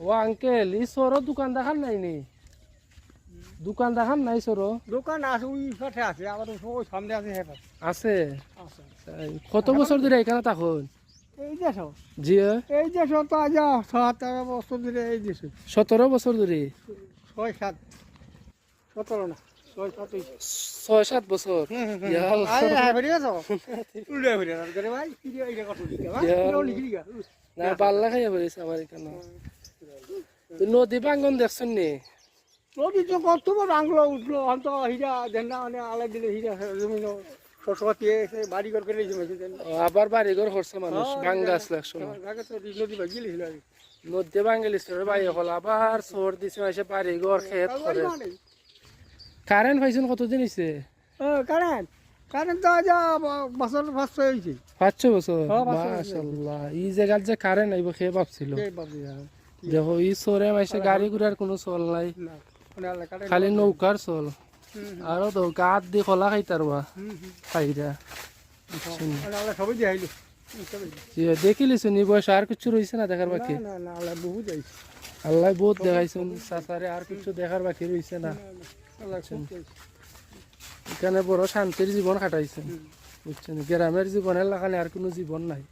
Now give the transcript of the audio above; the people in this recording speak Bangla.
ও আঙ্কেল ই সরো দোকান দেখান নাই নি। দোকান দেখান নাই সরো। দোকান আছে ওই পাশে আছে আবার ওই সামনে আছে হ্যাঁ আছে? কত বছর ধরে এখানে থাকুন? এই দেশ জি এই দেশ তো আজ সাত আট বছর ধরে এই দেশ সতেরো বছর ধরে? ছয় সাত। সতেরো না ছয় সাত বছর। আরে হ্যাঁ আমার এখানে। তো নদী ভাঙ্গন দেখছেন নি? নদী তো কত আংলো উঠল অন্ত হিরা দেনা মানে আলাই দিলে হিরা জমিন সরস্বতী এসে বাড়ি ঘর করে জমেছে আবার বাড়ি ঘর করছে মানুষ ভাঙ্গা আসলে একসময় আগে নদী ভাগি লিখছিল আগে। নদী ভাঙ্গিলিস বাড়ি হল আবার চোর দিছে এসে বাড়ি ঘর খেত করে। কারেন্ট পাইছেন কতদিন হয়েছে কারেন্ট। কারেন্ট তো আজ বছর ফার্স্ট হয়েছে পাঁচশো বছর? হ্যাঁ, পাঁচশো। মাশাল্লাহ এই জায়গার যে কারেন্ট আইব খেয়ে ভাবছিল হ্যাঁ। দেখো এই চোরে মাইসে গাড়ি ঘোড়ার কোনো চল নাই। খালি নৌকার চল। আরও তো গাত দি কলা খাইতারবা হুম, হুম। খাইরা মানে আল্লাহ সবই দেখাইলো সবই দিলো। দেখিলিস নি বয়স আর কিছু রয়েছে না দেখার বাকি? আল্লাহ বহুত দেখাইছেন সাসারে আর কিছু দেখার বাকি রয়েছে না। এখানে বড় শান্তির জীবন কাটাইছেন বুঝছেন গ্রামের জীবনের লাগানে আর কোনো জীবন নাই।